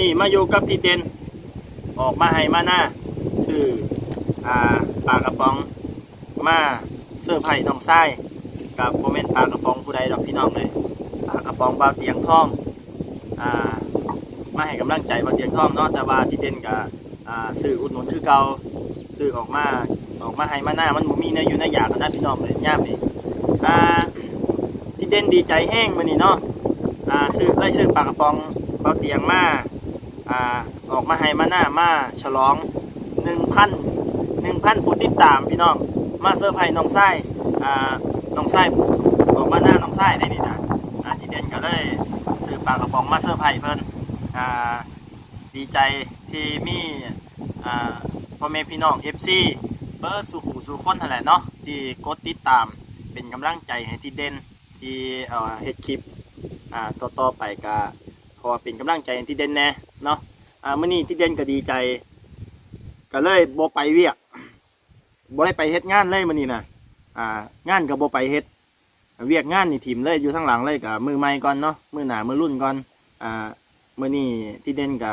นี้มาอยู่กับติดเด่นออกมาให้มาหน้าซื้ออ่าปลากระป๋องมาเสื้อไผ่น้องทรายกับโมเมนต์ปลากระป๋องผู้ใดดอกพี่น้องเลยปลากระป๋องปลาเตียงทองอ่ามาให้กำลังใจปลาเตียงทองเนาะแต่ว่าติดเด่นกับอ่าซื้ออุดหนุนคือเก่าซื้อออกมาออกมาให้มาหน้ามันมีเนื้ออยู่ในอยากนะพี่น้องเลยย่ามนี่อ่าที่เด่นดีใจแห้งมานี่เนาะอ่าซื้อได้ซื้อปลากระป๋องเบาเตียงมา อ่าออกมาให้มาหน้ามาฉลองหนึ่งพันหนึ่งพันผู้ติดตามพี่น้องมาเซอร์ไพรส์น้องไส้อ่าน้องไส้ออกมาหน้าน้องไส้ได้นี่นะอ่าที่เด่นก็เลยซื้อปลากระป๋องมาเซอร์ไพรส์เพิ่นอ่าดีใจที่มีอ่าพ่อแม่พี่น้อง FC เบอร์สู่หูสู่คนนั่นแหละเนาะที่กดติดตามเป็นกำลังใจให้ที่เด่นที่เอ่อเฮ็ดคลิปอ่าต่อต่อไปก็ขอเป็นกำลังใจให้ที่เด่นแน่เนาะ อ่ามื้อนี้ที่เด่นก็ดีใจ ก็เลยบ่ไปเวียกบ่ได้ไปเฮ็ดงานเลยมื้อนี้นะอ่างานก็บ่ไปเฮ็ดเวียกงานนี่ทีมเลยอยู่ข้งหลังเลยก็มือใหม่ก่อนเนาะมือหนามือรุ่นก่อนอ่ามื้อนี้ที่เด่นก็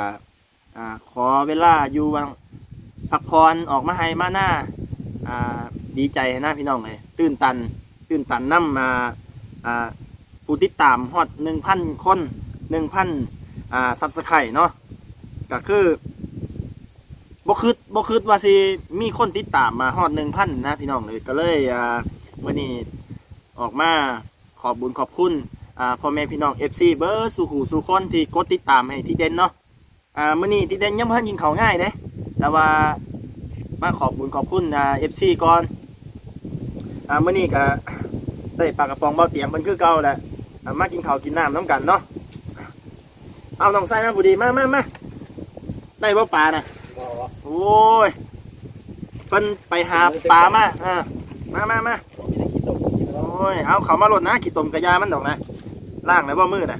อ่าขอเวลาอยู่วางพักผ่อนออกมาให้มาหน้าอ่าดีใจนะพี่น้องเลยตื่นตัน ตื่นตันนำมาอ่าผู้ติดตามฮอดหนึ่งพันคนหนึ่งพันอ่าซับสไครต์เนาะ ก็คือบ่คืดบ่คืดว่าสิมีคนติดตามมาฮอดหนึ่งพันนะพี่น้องเลยก็เลยอ่าวันนี้ออกมาขอบบุญขอบคุณอ่าพ่อแม่พี่น้อง FC เบอร์สู่หูสู่คนที่กดติดตามให้ที่เด่นเนาะอ่ามื้อนี้ที่เด่นยังบ่ทันกินข้าง่ายเด้แต่ว่ามาขอบบุญขอบคุณอ่า FC ก่อนอ่ามื้อนี้ก็ได้ปากกระป๋องเบาเตียงมันคือเก่าแหละอะมากินข้าวกินน้ำน้ำกันเนาะเอาน้องไส้มาผู้ดีมามามา ได้บ่ปลาน่ะโอ้ยเพิ่นไปหาปลามาอ่ามามามาโอ้ยเอาเขามาหลดนะขี้ตมกระยามันดอกนะล่างแล้วบ่มือน่ะ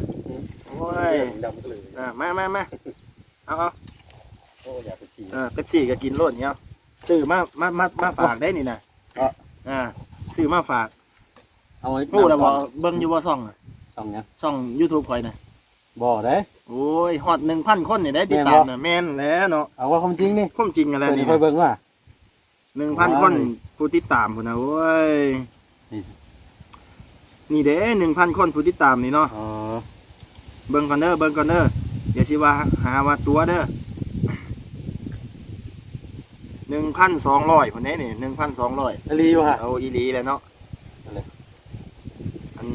โอ้ยดำก็เลยอ่ามามามาเอาเอาโอ้อยากไปฉี่เออเป๊ปซี่ก็กินโลดเนี้ยซื้อมามามามาฝากได้นี่นะอะอ่าซื้อมาฝากเอาไว้พูดแล้วบ่เบิ่งอยู่บ่ซ่องอะช่องเนี้ยช่อง YouTube ข่อยน่ะ บ่ได้ โอ้ยฮอดหนึ่งพันคนนี่ได้ติดตามนะแม่นแล้วเนาะเอาว่าความจริงนี่ความจริงอะไรเปิดนี่ให้ค่อยเบิ่งว่าหนึ่งพันว้าวคนผู้ติดตามพุ่นนะโอ้ยนี่นี่เด้หนึ่งพันคนผู้ติดตามนี่เนาะเออเบิ่งก่อนเด้อเบิ่งก่อนเด้อเดี๋ยวสิว่าหาว่าตัวเด้อหนึ่งพันสองร้อยคนนี้นี่หนึ่งพันสองร้อยอลีอยู่ฮะเอาอีหลีเลยเนาะเอาเลยอัน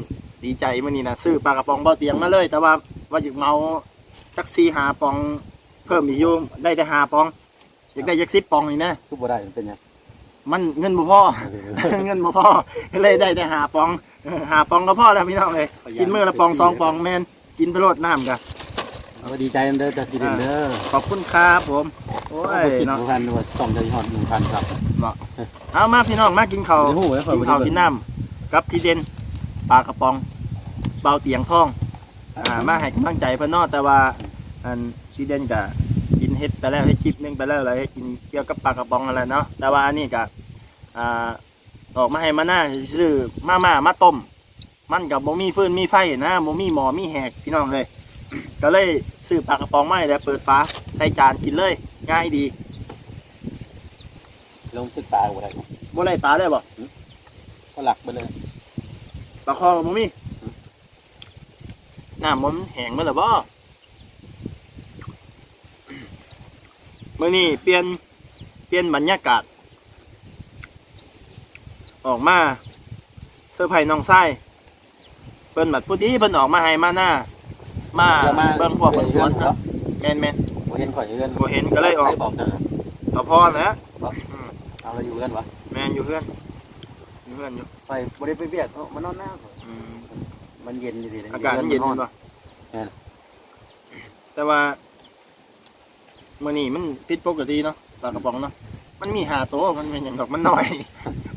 ดีใจมื่อนี้นะซื้อปลากระป๋องเบาเตียงมาเลย แต่ว่า ว่าจะเมาจักซีหาปองเพิ่มอีกอยู่ได้แต่หาปอง อยากได้ยักซิบปองนี่นะคือบ่ได้มันเป็นหยัง มันเงินบ่พอ เงินบ่พอก็เลยได้แต่หาปองเออหาปองก็พอแล้วพี่น้องเลยกินมื้อละปองสองปองแม่นกินไปโลดน้ำกันเอาดีใจกันเด้อจากที่เด่นเด้อขอบคุณครับผมโอ้เอายไปกินเนาะพันว่าต้องใจฮอดหนึ่งพันครับ เอามาพี่น้องมากินข้าว เดี๋ยวหูไว้ค่อยกินบ่ได้ข้าวเบิ่ง กินน้ำกับที่เด่นปลากระป๋องเบาเตียงทอง อ่ามาให้กำลังใจเพิ่นเนาะแต่ว่าอันที่เด่นก็กินเฮ็ดไปแล้วให้คลิปหนึงไปแล้วอะไรกินเกี่ยวกับปลากระป๋องอะไรเนาะแต่ว่าอันนี้ก็อ่าออกมาให้มาหน้าซื้อมาม่ามาต้ม มันกับบ่มีฟืนมีไฟนะบ่มีหมอมีแหกพี่น้องเลย ก็เลยซื้อปลากระป๋องมาให้แล้วเปิดฝาใส่จานกินเลย ง่ายดีลงตึกตาบ่ได้บ่ไล่ปลาได้บ่ก็หลักไปเลยปลาคอกับบ่มี น้ำมันแห้งมาแล้วบ่มื้อนี้เปลี่ยนเปลี่ยนบรรยากาศ ออกมาเสื้อร์ไผ่น้องไส้เพิ่นบัดผู้ที่เพิ่นออกมาให้มาหน้า มาเดี๋ยวมา เบิ่งพวกเบิ่งสวนครับแม่นบ่เห็นข่อยอยู่เรือนบ่เห็นก็เลยออกใครบอกจังอะๆต่อพอนะเอาเราอยู่เรือนวะแม่นอยู่เพื่อนอยู่เพื่อนอยู่ไปบ่ได้ไปเวียกเอ้ามานอนหน้าอืม มันเย็นอยู่ดิอากาศมันเย็นออยู่ป่ะแม่น แต่ว่ามื่อนี้มันผิดปกติเนาะปลากระป๋องเนาะมันมีหาโตวมันเป็นอย่างดอกมันน้อย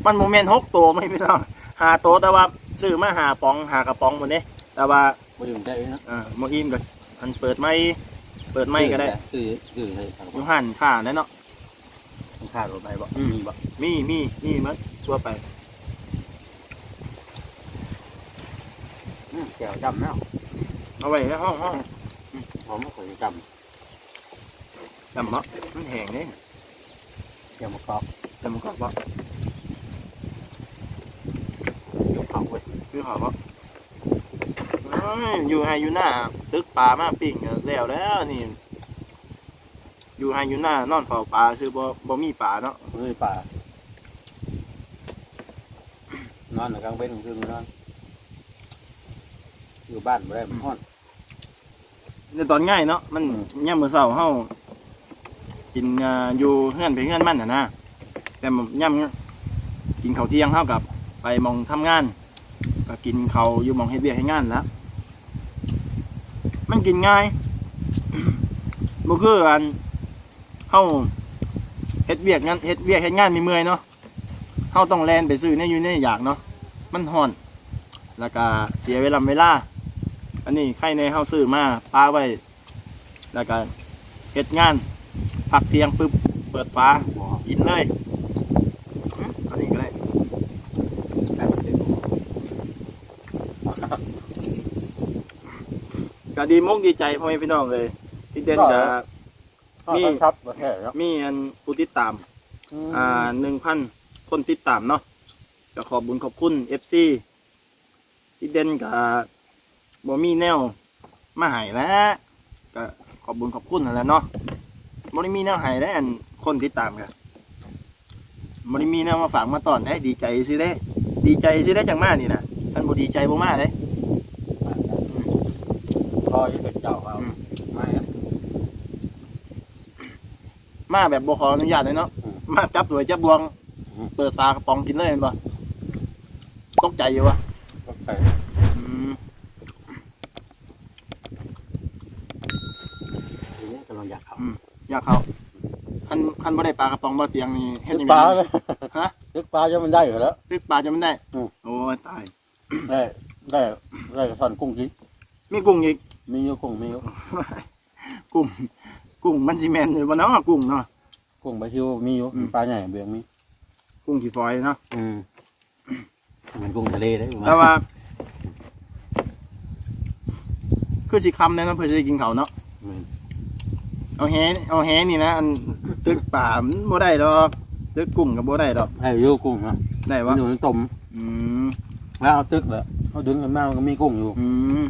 มันโมเมนต์หกตัวไม่พี่น้องหาโตวแต่ว่าซื้อมาหาปองหากระป๋องหมดเนี่ยแต่ว่าบ่อยู่ได้เนาะอ่าโมอิมกับอันเปิดไม่เปิดไม่ก็ได้คือคือให้ทางอยู่หันข่าแน่เนาะขาดรถไปบ่อืม มีบ่มีมีมีมันทั่วไป อืม แก้วดำแล้วเอาไว้ในห้องห้องหอมขอยจจำเนาะมันแห้งเด้ำเกี่ยวมะกอกจำมันก็บ่เกี่ยวเขาเว้ยคือเขาบ่เอ้ยอยู่ไฮอยู่หน้าตึกปลามาปิ้งก็แล้วแล้วนี่ อยู่ไฮอยู่หน้านอนเฝ้าปลาซื้อบ่บ่มีปลาเนาะเฮ้ยป่านอนในกลางเว้นคือนอน อยู่บ้านไม่ได้มันฮ้อน ในตอนง่ายเนาะมันอืม ย่ามมื้อเช้าเฮากินอ่าอยู่เฮือนไปเฮือนมันน่ะนะแต่ย่ำกินข้าวเที่ยงเฮากับไปหมองทำงาน ก็กินข้าวอยู่หมองเฮ็ดเวียกเฮ็ดงานแล้วมันกินง่าย บ่คืออันเฮาเฮ็ดเวียกงานเฮ็ดเวียกเฮ็ดงานมีเมื่อยเนาะเฮาต้องแล่นไปซื้อในอยู่ในอยากเนาะมันฮ้อน แล้วก็เสียเวลาเวลา อันนี้ไข่ในเฮาซื้อมาปาไว้ แล้วก็เฮ็ดงานพักเที่ยงปึ๊บเปิดฟ้าบ่กินเลยอืมอันนี้ก็ได้ได้บ่เต็มก็ดีมุกดีใจพ่อแม่พี่น้องเลย ที่เด่นจะมีครับบ่แท้แล้วมีอันผู้ติดตาม อ่าหนึ่งพันคนติดตามเนาะก็ขอบบุญขอบคุณเอฟซีที่เด่นกับ บ่มีแนวมาใหายแล้วก็ขอบบุญขอบคุณนั่นแหละเนาะบ่ได้มีแนวใหายแล้วอันคนติดตามกันบ่ได้มีแนวมาฝากมาตอนได้ดีใจสิเด้ ดีใจสิได้จังมานี่นะท่านบ่ดีใจบ่มาเด้พอจะเป็นเจ้าเอาอืมไม่อะมาแบบบ่ขออนุญาตเลยเนาะอืมมาจับตัวจับบวงอืมเปิดตากระป๋องกินเลยเห็นบ่ตกใจอยู่วะ ก็ใส่ อืม ทีนี้กำลังอยากเขา อยากเขาคันคันบ่ได้ปลากระป๋องบ่เตียงนี่เฮ็ดตึยักงปลาไงเลยฮะตึกปลาจะมันได้อยู่แล้ว ตึกปลาจะมันได้อืม โอ้ยตาย ได้ได้ได้ทอนกุ้งกินมีกุ้งอีก มีอยู่กุ้งมีอยู่กุ้งกุ้งมันสิแม่นอยู่บ่เนาะกุ้งเนาะ กุ้งใบชิวมีอยู่อืม ปลาใหญ่เบียงมีกุ้งขี้ฝอยเนาะอืมมันกุ้งทะเลได้อยู่แต่ว่า คือสิคำแน่เนาะเพื่อจะได้กินเขาวเนาะ อืม เอาแหเอาแหนี่นะอันตึกป่ามันบ่ได้ดอกตึกกุ้งก็บ่ได้ดอก ให้อยู่กุ้งนะได้มัวะนอยู่ในต้มอืมแล้วเอาตึกเลยเขาดึงกันมามันก็มีกุ้งอยู่อืม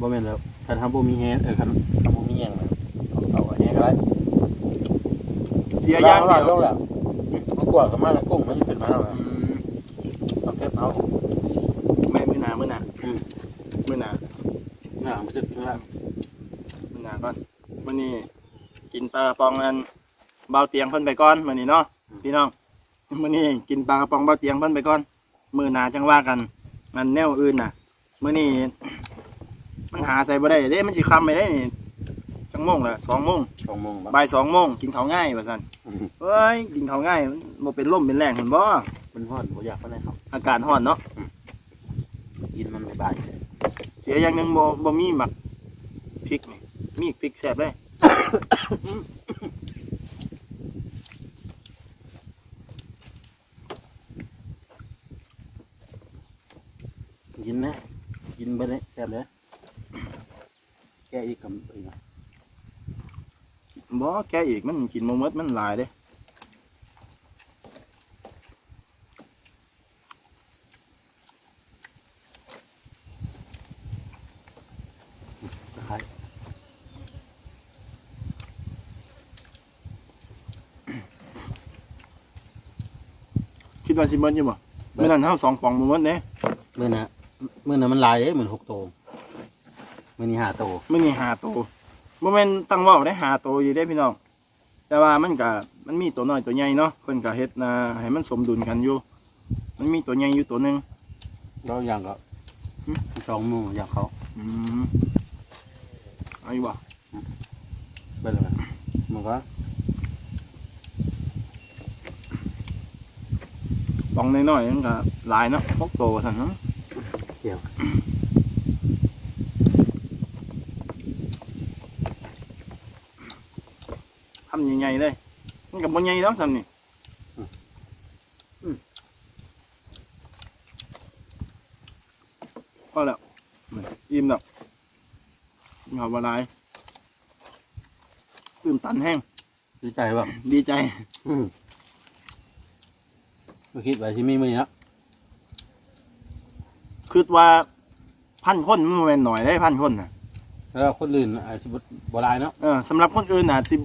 บ่แม่นแล้วคันทำบ่มีแฮนเออคันทำบ่มีแฮงเลยเอาเอาแฮงก็ได้เสียอย่างเดีเดียยววแหละมันกว่ากับมาแล้วกุ้งมันจะขึ้นมาแล้วอืมเอาเก็บเอาแม่มื้อหน้ามื้อหน้าอืมมื้อหน้าหน้ามันจะขึ้นมามื้อห น้าก่อนมื้อนี้กินปลากระป๋องอันเบาเตียงเพิ่นไปก่อนมื้อนี้เนาะพี่น้องมื้อนี้กินปลากระป๋องเบาเตียงเพิ่นไปก่อนมื้อหน้าจังว่ากันอันแนวอื่นน่ะมื้อนี้มันหาใส่บ่ได้เด้มันสิค่ำไปได้นี่จังโมงละ2โมงสองโมงบ่บ่าย2โมงกินข้าวง่ายว่าซั่นอืมเอ้ยกินข้าวง่ายมันบ่เป็นลมเป็นแรงเห็นบ่มันฮ้อนบ่อยากปานใดครับอากาศร้อนเนาะกินมันบ่ายเสียอย่างหนึงบ่บ่มีหมักพริกนี่ มีพริกแซ่บเลยๆกินนะกินไปเลยแซ่บเลยแกอีกคำอีกนะบ่แกอีกมันกินบ่หมดมันหลายเด้คล้าย ว่าสิเบิดอยู่บ่มื้อนั้นเฮาสองป่องบ่หมดเด้มื้อน่ะมื้อน่ะมันหลายเด้เหมือน6โตมื้อนี้5โตมื้อนี้5ตัวบ่แม่นตั้งเว้าได้5ตัวอยู่เด้พี่น้อง แต่ว่ามันก็มันมีตัวน้อยตัวใหญ่เนาะเพิ่นก็เฮ็ดนะให้มันสมดุลกันอยู่ มันมีตัวใหญ่อยู่ตัวหนึง เราอย่างก็อืม สองโมงอยากเขาอืมเอาอยู่บ่ไปเลยนะมันก็ ป่องน้อยๆมันก็หลายเนาะพกโตว่าซั่นเนาะเกี่ยวทำใหญ่ๆเลยมันก็บ่ใหญ่ดอกซั่นนี่อืมพอก็แล้วอิ่มแล้วหอมบหลายตื่นตันแห้งดีใจป่ะดีใจ อื มไม่คิดไว้ที่มีมือเนาะคิดว่าพันคนมันบ่แม่นหน่อยได้พันคนนะแล้วคนอื่นอาจจะบรายเนาะ เออสำหรับคนอื่นอาจสิ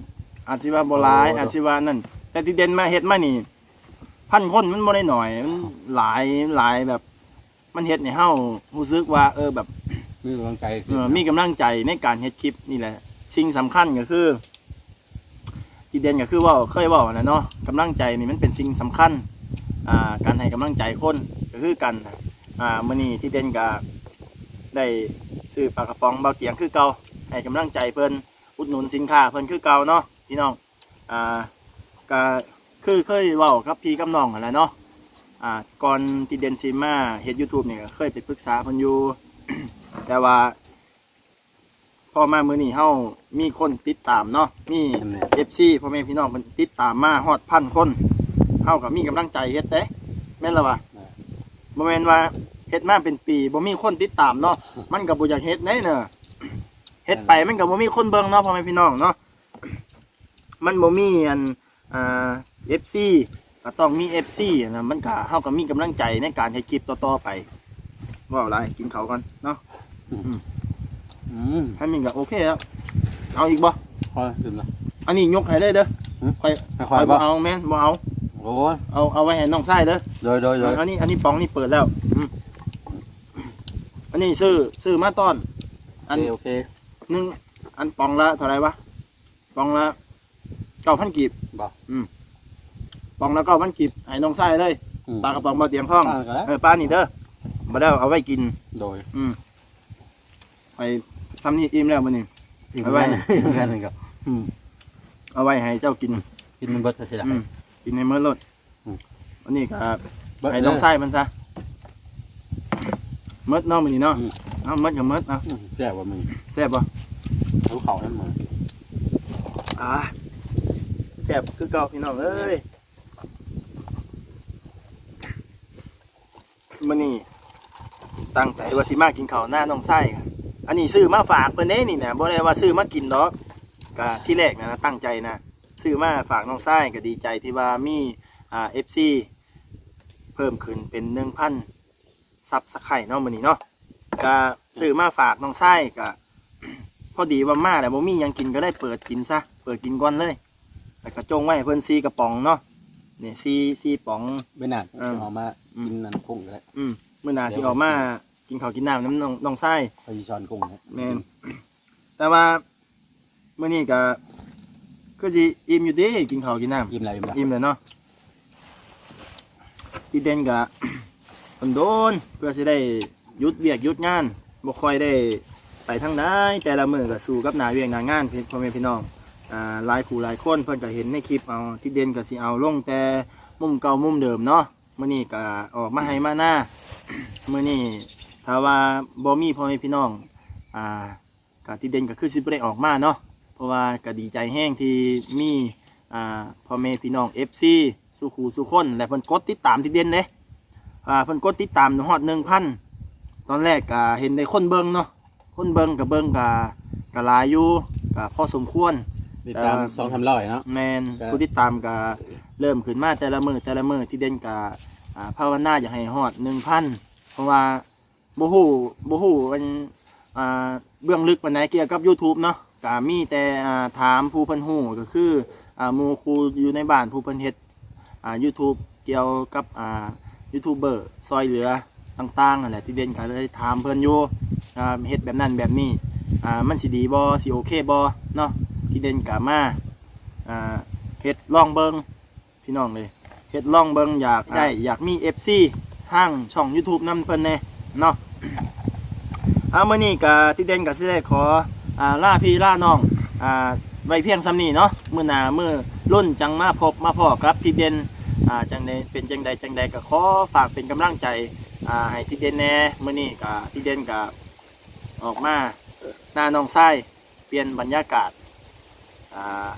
อาจสิว่าบ่หลายโอ้ อาจสิว่านั่น แต่ที่เด่นมาเฮ็ดมานี่ พันคนมันบ่ได้หน่อยมันหลายหลายแบบ มันเฮ็ดให้เฮารู้สึกว่า เออแบบ มีกำลังใจเออมีกำลังใจในการเฮ็ดคลิปนี่แหละ สิ่งสำคัญก็คือที่เด่นก็คือว่าเคยบอกนะเนาะกำลังใจนี่มันเป็นสิ่งสำคัญ อ่าการให้กำลังใจคนก็คือกันนะอ่ามื้อนี้ที่เด่นก็ได้ซื้อปลากระป๋องเบาเตียงคือเก่าให้กำลังใจเพิ่นอุดหนุนสินค้าเพิ่นคือเก่าเนาะพี่น้องอ่าก็คือเคยเว้ากับพี่กับน้องนั่นแหละเนาะอ่าก่อนที่เด่นสิมาเฮ็ด YouTube นี่ก็เคยไปปรึกษาเพิ่นอยู่ แต่ว่าพอมามื้อนี้เฮามีคนติดตามเนาะมีนั่นแหละ FC พ่อแม่พี่น้องมันติดตามมาฮอดพันคน เฮาก็มีกำลังใจเฮ็ดเด้แม่นและวะบ่แม่นว่าเฮ็ดมาเป็นปีบ่มีคนติดตามเนาะมันก็บ่อยากเฮ็ดแน่เนอะเฮ็ดไปมันก็บ่มีคนเบิ่งเนาะพ่อแม่พี่น้องเนาะมันบ่มีอันอ่า FC ก็ต้องมี FC นะมันก็เฮาก็มีกำลังใจในการเฮ็ดคลิปต่อๆไปว่าอะไรกินข้าวก่อนเนาะอืมให้มันก็โอเคแล้วเอาอีกบ่พอดื่มละอันนี้ยกให้ได้เด้อหืมค่อยค่อยๆบ่บ่เอาแม่นบ่เอา โอ้ยเอาเอาไว้ให้น้องชายเด้อโดยโดยโดยอันนี้อันนี้ปองนี่เปิดแล้วอืมอันนี้ซื้อซื้อมาต้อน อันโอเคหนึงอันปองละเท่าไหรวะปองละเก้าพันกีบบ่อืมปองละเก้าพันกีบให้น้องชายเลยอืมปลากระป๋องมาเตรียมท้องอ่าก็แล้วเออป้านี่เด้อมาได้เอาไว้กิน โดย อืมไปซ้ำนี่อิ่มแล้วมันนี่อิ่มเอาไว้กันอิ่มกันเลยครับอืมเอาไว้ให้เจ้ากิน กินมันเบิดจะเสียดายอืม กินในมื้อรถอืม อันนี้ก็เบิดให้น้องชายมันซะมดเนาะมันนี่เนาะอืมเอามดกับมดเอาอืมแซ่บว่ามึงแซ่บป่ะรู้เขาให้มึงอ่าแซ่บคือเก่าพี่น้องเอ้ยมันนี่ตั้งใจว่าสิมากินข้าวหน้าน้องไส้ค่ะอันนี้ซื้อมาฝากเพิ่นเด้นี่นะบ่ได้ว่าซื้อมากินดอกก็ที่แรกนะตั้งใจนะ ซื้อมาฝากน้องไส้ก็ดีใจที่ว่ามีอ่า FC เพิ่มขึ้นเป็น1,000ซับสไครต์เนาะมื้อนี้เนาะก็ซื้อมาฝากน้องไส้ก็ พอดีว่ามาแล้วบ่มีหยังกินก็ได้เปิดกินซะเปิดกินก่อนเลยแล้วก็จงไว้ให้เพิ่นซีกระป๋องเนาะนี่ซีซีป๋องไม่นานเออ เอามากินนั่นกุ้งก็ได้อืมมื้อหน้าสิออกมากินข้าวกินน้ำน้ำน้องน้องไส้ พอดีช้อนกุ้งครับแม่น แต่ว่ามื้อนี้ก็ คือสิอิ่มอยู่เด้กินข้าวกินน้ำอิ่มแล้วอิ่มแล้วอิ่มเลยเนาะที่เด่นก็คนโดนเพื่อสิได้หยุดเวียกหยุดงานบ่ค่อยได้ไปทางใดแต่ละมื้อก็สู้กับหน้าเวียกหน้างานพี่พ่อแม่พี่น้องอ่าหลายผู้หลายคนเพิ่นก็เห็นในคลิปเอาที่เด่นก็สิเอาลงแต่มุมเก่ามุมเดิมเนาะมื้อนี้ก็ออกมาให้มาหน้ามื้อนี้ถ้าว่าบ่มีพ่อแม่พี่น้องอ่าก็ที่เด่นก็คือสิบ่ได้ออกมาเนาะเพ ราะว่าก็ดีใจแห้งที่มีอ่าพ่อแม่พี่น้อง FC สุขูสุคนและเพิ่นกดติดตามที่เด่นเด้อ่าเพิ่นกดติดตามฮอด1,000ตอนแรกก็เห็นได้คนเบิ่งเนาะคนเบิ่งก็เบิ่งก็ก็หลายอยู่ก็พอสมควร ติดตามเอ่อสองทำร้อยเนาะ แมนก็ผู้ติดตามก็เริ่มขึ้นมาแต่ละมือแต่ละมือที่เด่นกาอ่าภาวนาอยากให้ฮอดหนึ่งพันเพราะว่าบูฮูบูฮูมันอ่าเบื้องลึกปานไหนเกี่ยวกับ YouTube เนาะ ก็มีแต่อ่าถามผู้เพิ่นฮู้ก็คืออ่าหมู่ครูอยู่ในบ้านผู้เพิ่นเฮ็ดอ่า YouTube เกี่ยวกับอ่ายูทูบเบอร์ซอยเหลือต่างๆนั่นแหละที่เด่นก็เลยถามเพิ่นอยู่อ่าเฮ็ดแบบนั้นแบบนี้อ่ามันสิดีบ่สิโอเคบ่เนาะที่เด่นก็มาอ่าเฮ็ดล่องเบิงพี่น้องเลยเฮ็ดล่องเบิงอยากได้อยากมี FC ทางช่อง YouTube นำเพิ่นแน่เนาะ เอามื้อนี้ก็ที่เด่นก็สิได้ขอ อ่าลาพี่ล่าน้องอ่าไว้เพียงซ้ำนี้เนาะมื้อหน้ามื้อรุ่นจังมาพบมาพอครับที่เด่นอ่าจังใดเป็นจังใดจังใดก็ขอฝากเป็นกำลังใจอ่าให้ที่เด่นแน่มื้อนี้ก็ที่เด่นก็ออกมาหน้าน้องชายเปลี่ยนบรรยากาศอ่า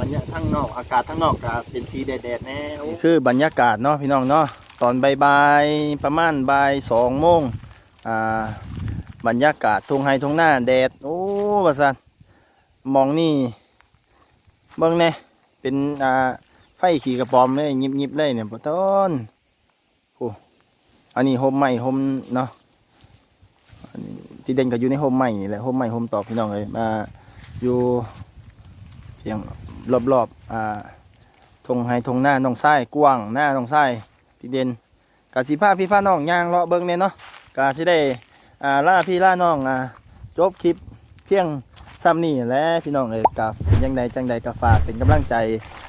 บรรยากาศทั้งนอกอากาศทั้งนอกก็เป็นสีแดดๆแน่คือบรรยากาศเนาะพี่น้องเนาะตอนบ่ายๆประมาณบ่ายสองโมงอ่าบรรยากาศทงไฮทงหน้าแดดโอ้ ว่าซั่นมองนี่เบิ่งแน่เป็นอ่าไฟขี่กระป๋อมเลยยิบๆเลยเนี่ยบ่ต้นโอ้อันนี้โฮมใหม่โฮมเนาะอันนี้ที่เด่นก็อยู่ในโฮมใหม่นี่แหละโฮมใหม่โฮมตอบพี่น้องเลยมาอยู่เพียงรอบๆอ่าทงไฮทงหน้าน้องไส้กว้างหน้าน้องไส้ที่เด่นกาสิพาพี่พาน้องย่างเลาะเบิ่งเนี่ยเนาะกาสิได้อ่าล่าพี่ล่าน้องอ่าจบคลิป เพียงซ้ำนี่และพี่น้องเอ้ยกับเป็นยังไงจังใดก็ฝากเป็นกำลังใจ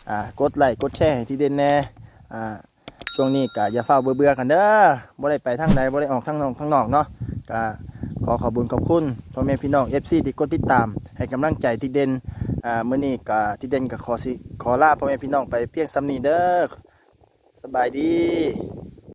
อ่ากดไลค์กดแชร์ให้ที่เด่นแน่อ่าช่วงนี้ก็อย่าเฝ้าเบื่อๆกันเด้อบ่ได้ไปทางใดบ่ได้ออกทางนอกทางนอกเนาะก็ขอขอบุญขอบคุณพ่อแม่พี่น้อง FC ที่กดติดตาม ให้กำลังใจที่เด่นอ่ามื้อนี้ก็ที่เด่นก็ขอสิขอลาพ่อแม่พี่น้องไปเพียงซ้ำนี้เด้อสบายดี